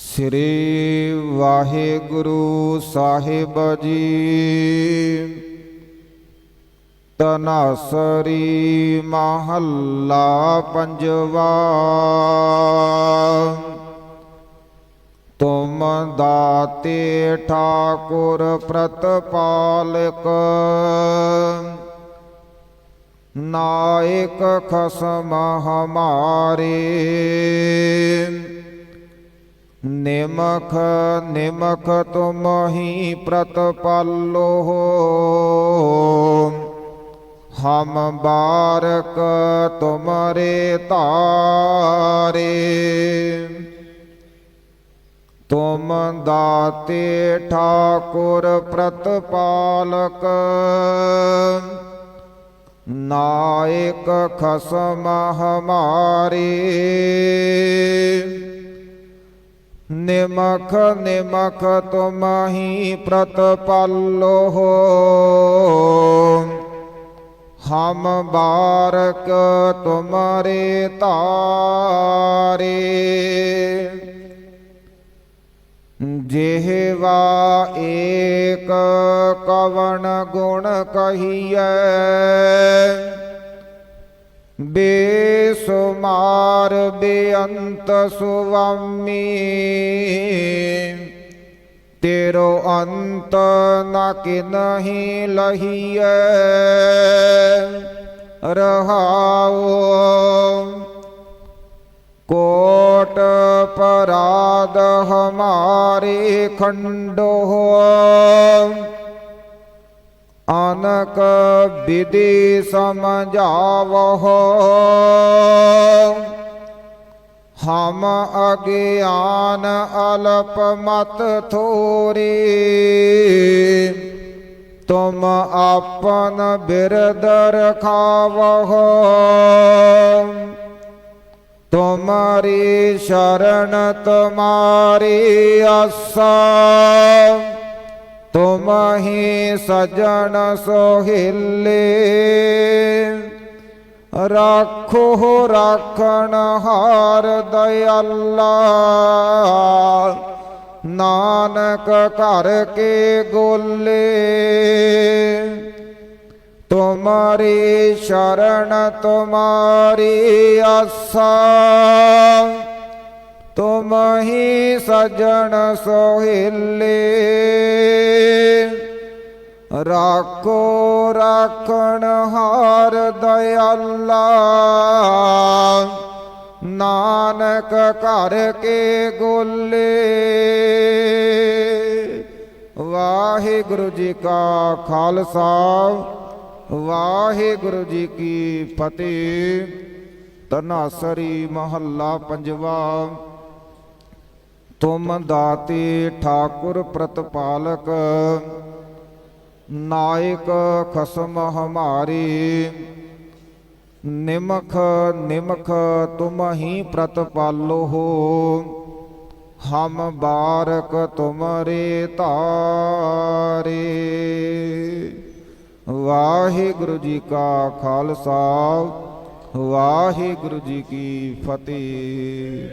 ਸ੍ਰੀ ਵਾਹਿਗੁਰੂ ਸਾਹਿਬ ਜੀ। ਤਨਾਸਰੀ ਮਹੱਲਾ ਪੰਜਵਾ। ਤੁਮ ਦਾਤੇ ਠਾਕੁਰ ਪ੍ਰਤਪਾਲਕ। ਨਾਇਕ ਖਸਮ ਹਮਾਰੇ। ਨਿਮਖ ਨਿਮਖ ਤੁਮ ਪ੍ਰਤਪਾਲੋ ਹਮ ਬਾਰਕ ਤੁਮਰੇ ਤਾਰੇ। ਤੁਮ ਦਾਤੇ ਠਾਕੁਰ ਪ੍ਰਤਪਾਲਕ। ਨਾਇਕ ਖਸਮ ਹਮਾਰੇ। ਨਿਮਖ ਨਿਮਖ ਤੁਮ ਹੀ। ਪ੍ਰਤਪਾਲੋ ਹਮ ਬਾਰਕ ਤੁਮਰੇ ਤਾਰੇ। ਜਿਹਵਾ ਏਕ ਕਵਣ ਗੁਣ ਕਹੀਐ। ਬੇਸੁਮਾਰ ਬੇਅੰਤ ਸੁਆਮੀ ਤੇਰੋ ਅੰਤ ਨ ਕਿਨਹੀ ਲਹੀਐ। ਰਹਾਉ। ਕੋਟ ਪਰਾਦ ਹਮਾਰੇ ਖੰਡੋ। ਅਨਕ ਵਿਧੀ ਸਮਝਾਵਹੁ। ਹਮ ਅਗਿਆਨ ਅਲਪ ਮਤ ਥੋਰੀ, ਤੁਮ ਆਪਨ ਬਿਰਦ ਰਖਾਵਹੁ। ਤੁਮਾਰੀ ਸ਼ਰਨ ਤੁਮਾਰੀ ਆਸਾ ਤੁਮਹੀ ਸਜਣ ਸੋਹਿਲੇ। ਰਾਖੋ ਰਾਖਣ ਹਾਰ ਦਇਆਲਾ। ਨਾਨਕ ਘਰ ਕੇ ਗੋਲੇ। ਤੁਮਾਰੀ ਸ਼ਰਨ, ਤੁਮਾਰੀ ਆਸਾ। ਤੁਮ ਹੀ ਸਜਣ ਸੋਹਿਲੇ। ਰਾਖੋ, ਰਾਖਣ ਹਾਰ ਦਇਆਲਾ। ਨਾਨਕ ਘਰ ਕੇ ਗੋਲੇ। ਵਾਹਿਗੁਰੂ ਜੀ ਕਾ ਖਾਲਸਾ, ਵਾਹਿਗੁਰੂ ਜੀ ਕੀ ਫਤਿਹ। ਤਨਾਸਰੀ ਮਹੱਲਾ ਪੰਜਵਾ। ਤੁਮ ਦਾਤੇ ਠਾਕੁਰ ਪ੍ਰਤਪਾਲਕ। ਨਾਇਕ ਖਸਮ ਹਮਾਰੀ, ਨਿਮਖ ਨਿਮਖ ਤੁਮ ਹੀ ਪ੍ਰਤਪਾਲੋ ਹੋ, ਹਮ ਬਾਰਕ ਤੁਮਰੇ ਤਾਰੇ। ਵਾਹਿਗੁਰੂ ਜੀ ਕਾ ਖਾਲਸਾ, ਵਾਹਿਗੁਰੂ ਜੀ ਕੀ ਫਤਿਹ।